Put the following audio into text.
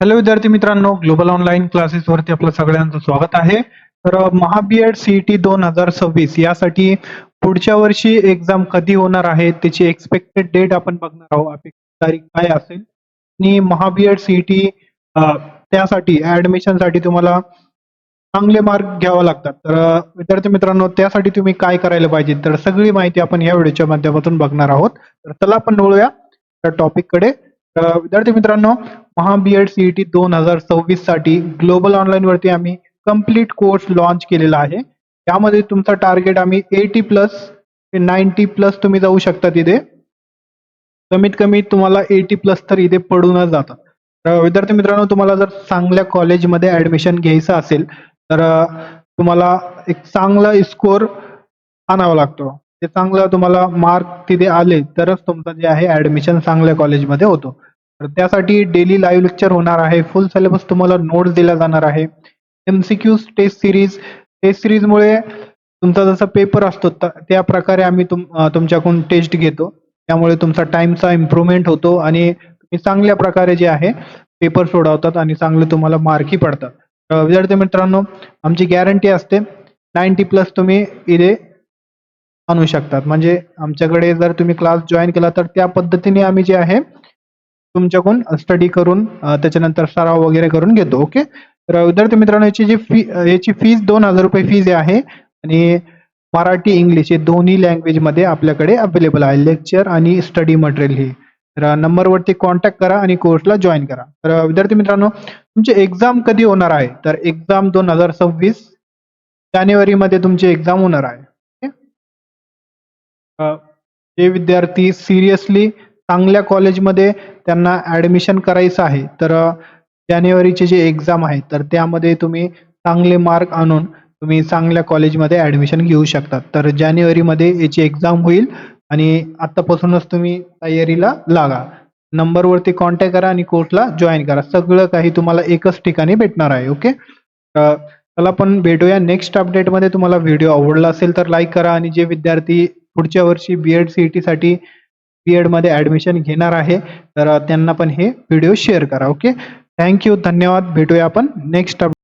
Hello विद्यार्थी मित्रांनो global online classes वरती आपलं सगळ्यांचं स्वागत आहे. तर महाबीएड सीईटी दोन हजार सव्वीस यासाठी पुढच्या वर्षी एक्झाम कधी होणार आहे त्याची एक्सपेक्टेड डेट आपण बघणार आहोत. अपेक्षित तारीख काय असेल? आणि महाबीएड सीईटी त्यासाठी ऍडमिशनसाठी तुम्हाला चांगले मार्क घ्यावे लागतात. तर विद्यार्थी मित्रांनो त्यासाठी तुम्ही काय करायला पाहिजे? तर सगळी माहिती आपण या व्हिडिओच्या माध्यमातून बघणार आहोत. तर चला आपण वळूया त्या टॉपिककडे. विद्यार्थी मित्रांनो महाबीएड सीईटी दोन हजार सव्वीससाठी ग्लोबल ऑनलाईन वरती आम्ही कंप्लीट कोर्स लॉन्च केलेला आहे. त्यामध्ये तुमचा टार्गेट आम्ही एटी प्लस ते नाईन्टी प्लस तुम्ही जाऊ शकता तिथे. कमीत कमी तुम्हाला एटी प्लस तर इथे पडूनच जातात तर विद्यार्थी मित्रांनो तुम्हाला जर चांगल्या कॉलेजमध्ये ऍडमिशन घ्यायचं असेल तर तुम्हाला एक चांगला स्कोर आणावा लागतो. ते चांगलं तुम्हाला मार्क तिथे आले तरच तुमचं जे आहे ऍडमिशन चांगल्या कॉलेजमध्ये होतो. तर त्यासाठी डेली लाईव्ह लेक्चर होणार आहे. फुल सिलेबस तुम्हाला नोट्स दिला जाणार आहे. एमसीक्यूज टेस्ट सिरीज टेस्ट सिरीजमुळे तुमचा जसा पेपर असतो त्या प्रकारे आम्ही तुम तुमच्याकडून टेस्ट घेतो. त्यामुळे तुमचा टाइमचा इम्प्रूव्हमेंट होतो आणि तुम्ही चांगल्या प्रकारे जे आहे पेपर सोडवतात आणि चांगले तुम्हाला मार्कही पडतात. विद्यार्थी मित्रांनो आमची गॅरंटी असते नाईन्टी प्लस तुम्ही इथे आणू शकतात. म्हणजे आमच्याकडे जर तुम्ही क्लास जॉईन केला तर त्या पद्धतीने आम्ही जे आहे तुमच्याकडून स्टडी करून त्याच्यानंतर सराव वगैरे करून घेतो ओके तर विद्यार्थी मित्रांनो याची जी फी याची फीज दोन हजार रुपये फीज आहे आणि मराठी इंग्लिश हे दोन्ही लँग्वेजमध्ये आपल्याकडे अवेलेबल आहे. लेक्चर आणि स्टडी मटेरियल हे. तर नंबरवरती कॉन्टॅक्ट करा आणि कोर्सला जॉईन करा. तर विद्यार्थी मित्रांनो तुमची एक्झाम कधी होणार आहे? तर एक्झाम दोन हजार सव्वीस जानेवारीमध्ये तुमची एक्झाम होणार आहे. Okay? जे विद्यार्थी सिरियसली चांगल्या कॉलेजमध्ये त्यांना ऍडमिशन करायचं आहे तर जानेवारीचे जे एक्झाम आहे तर त्यामध्ये तुम्ही चांगले मार्क आणून तुम्ही चांगल्या कॉलेजमध्ये ऍडमिशन घेऊ शकतात तर जानेवारीमध्ये याची एक्झाम होईल आणि आत्तापासूनच तुम्ही तयारीला लागा. नंबरवरती कॉन्टॅक्ट करा आणि कोर्सला जॉईन करा. सगळं काही तुम्हाला एकच ठिकाणी भेटणार आहे ओके चला पण भेटूया. नेक्स्ट अपडेटमध्ये तुम्हाला व्हिडिओ आवडला असेल तर लाईक करा आणि जे विद्यार्थी पुढच्या वर्षी बी एड सी ई साठी बीएडमध्ये ऍडमिशन घेणार आहे तर त्यांना पण हे व्हिडिओ शेअर करा ओके थँक्यू धन्यवाद. भेटूया आपण नेक्स्ट